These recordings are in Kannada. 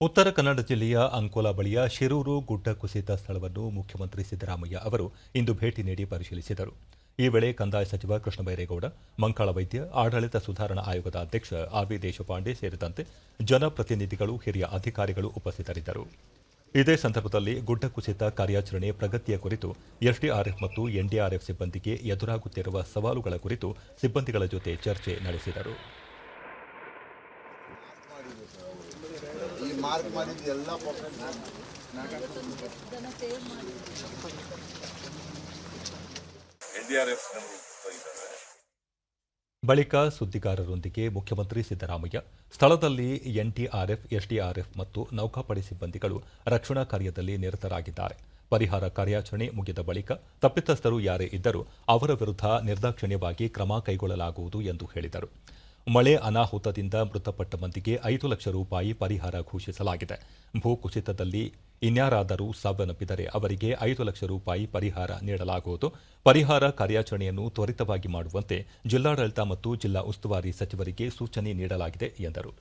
ಉತ್ತರ ಕನ್ನಡ ಜಿಲ್ಲೆಯ ಅಂಕೋಲಾ ಬಳಿಯ ಶಿರೂರು ಗುಡ್ಡ ಕುಸಿತ ಸ್ಥಳವನ್ನು ಮುಖ್ಯಮಂತ್ರಿ ಸಿದ್ದರಾಮಯ್ಯ ಅವರು ಇಂದು ಭೇಟಿ ನೀಡಿ ಪರಿಶೀಲಿಸಿದರು. ಈ ವೇಳೆ ಕಂದಾಯ ಸಚಿವ ಕೃಷ್ಣ ಬೈರೇಗೌಡ, ಮಂಕಾಳ ವೈದ್ಯ, ಆಡಳಿತ ಸುಧಾರಣಾ ಆಯೋಗದ ಅಧ್ಯಕ್ಷ ಆರ್ ವಿ ದೇಶಪಾಂಡೆ ಸೇರಿದಂತೆ ಜನಪ್ರತಿನಿಧಿಗಳು, ಹಿರಿಯ ಅಧಿಕಾರಿಗಳು ಉಪಸ್ಥಿತರಿದ್ದರು. ಇದೇ ಸಂದರ್ಭದಲ್ಲಿ ಗುಡ್ಡ ಕುಸಿತ ಕಾರ್ಯಾಚರಣೆ ಪ್ರಗತಿಯ ಕುರಿತು ಎಸ್ಡಿಆರ್ಎಫ್ ಮತ್ತು ಎನ್ಡಿಆರ್ಎಫ್ ಸಿಬ್ಬಂದಿಗೆ ಎದುರಾಗುತ್ತಿರುವ ಸವಾಲುಗಳ ಕುರಿತು ಸಿಬ್ಬಂದಿಗಳ ಜೊತೆ ಚರ್ಚೆ ನಡೆಸಿದರು. ಈ ಮಾರ್ಕ್ ಮಾಡಿದ್ದು ಎಲ್ಲ ಎನ್ ಡಿ ಆರ್ ಎಫ್ ಬಳಿಕ ಸುದ್ದಿಗಾರರೊಂದಿಗೆ ಮುಖ್ಯಮಂತ್ರಿ ಸಿದ್ದರಾಮಯ್ಯ. ಸ್ಥಳದಲ್ಲಿ ಎನ್ಡಿಆರ್ಎಫ್ ಎಸ್ಡಿಆರ್ಎಫ್ ಮತ್ತು ನೌಕಾಪಡೆ ಸಿಬ್ಬಂದಿಗಳು ರಕ್ಷಣಾ ಕಾರ್ಯದಲ್ಲಿ ನಿರತರಾಗಿದ್ದಾರೆ. ಪರಿಹಾರ ಕಾರ್ಯಾಚರಣೆ ಮುಗಿದ ಬಳಿಕ ತಪ್ಪಿತಸ್ಥರು ಯಾರೇ ಇದ್ದರೂ ಅವರ ವಿರುದ್ಧ ನಿರ್ದಾಕ್ಷಿಣ್ಯವಾಗಿ ಕ್ರಮ ಕೈಗೊಳ್ಳಲಾಗುವುದು ಎಂದು ಹೇಳಿದರು. ಮಳೆ ಅನಾಹುತದಿಂದ ಮೃತಪಟ್ಟ ಮಂದಿಗೆ ಐದು ಲಕ್ಷ ರೂಪಾಯಿ ಪರಿಹಾರ ಘೋಷಿಸಲಾಗಿದೆ. ಭೂಕುಸಿತದಲ್ಲಿ ಇನ್ಯಾರಾದರೂ ಸಾವನ್ನಪ್ಪಿದರೆ ಅವರಿಗೆ ಐದು ಲಕ್ಷ ರೂಪಾಯಿ ಪರಿಹಾರ ನೀಡಲಾಗುವುದು. ಪರಿಹಾರ ಕಾರ್ಯಾಚರಣೆಯನ್ನು ತ್ವರಿತವಾಗಿ ಮಾಡುವಂತೆ ಜಿಲ್ಲಾಡಳಿತ ಮತ್ತು ಜಿಲ್ಲಾ ಉಸ್ತುವಾರಿ ಸಚಿವರಿಗೆ ಸೂಚನೆ ನೀಡಲಾಗಿದೆ ಎಂದರು.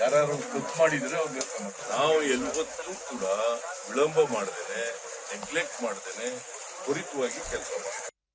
ಯಾರು ತಪ್ಪು ಮಾಡಿದ್ರೆ ಅವ್ರಿಗೆ. ನಾವು ಎಲ್ವತ್ತೂ ಕೂಡ ವಿಳಂಬ ಮಾಡ್ದೇನೆ ನೆಗ್ಲೆಕ್ಟ್ ಮಾಡ್ದೇನೆ ತ್ವರಿತವಾಗಿ ಕೆಲಸ ಮಾಡ್ತೀವಿ